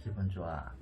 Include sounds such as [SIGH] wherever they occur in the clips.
기분 좋아.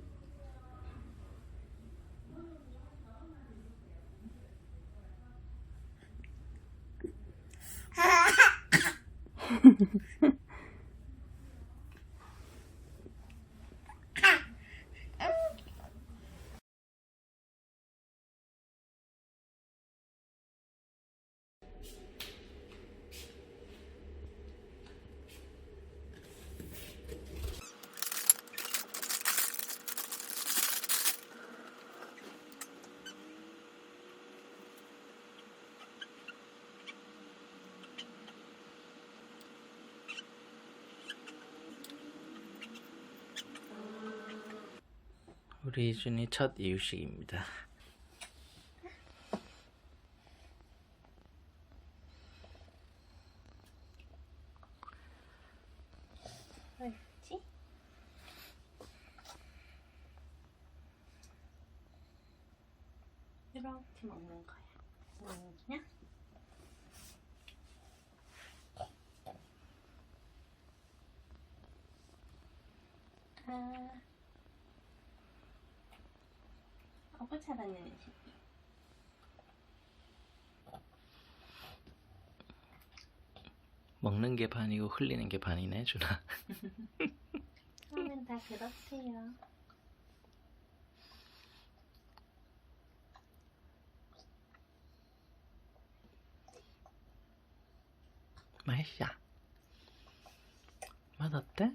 우리 이준이 첫 이유식입니다. 이렇게 먹는 거야. 뭐냐? 아, 어부 잘하는 새끼. 먹는 게 반이고 흘리는 게 반이네, 준아. 처음엔 다 그렇대요. 맛있어. 맛 어때?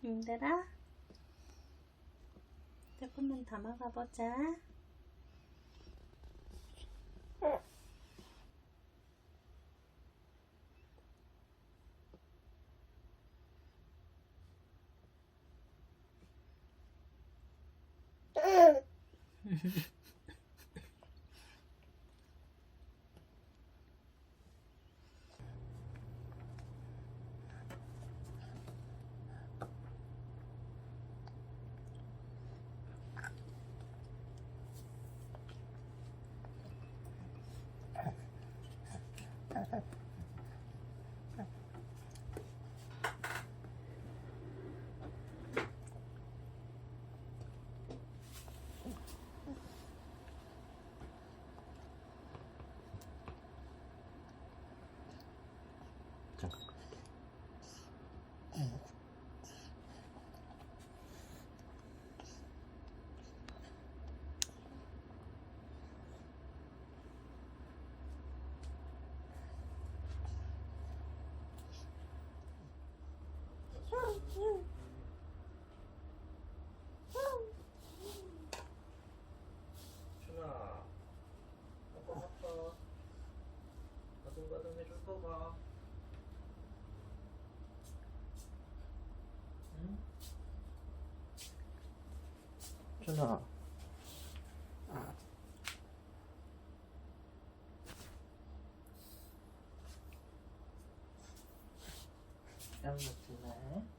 힘들어? 조금만 더 먹어보자. 준아, [LAUGHS] 먹어. 응? 준아. 아. 양먹 주네.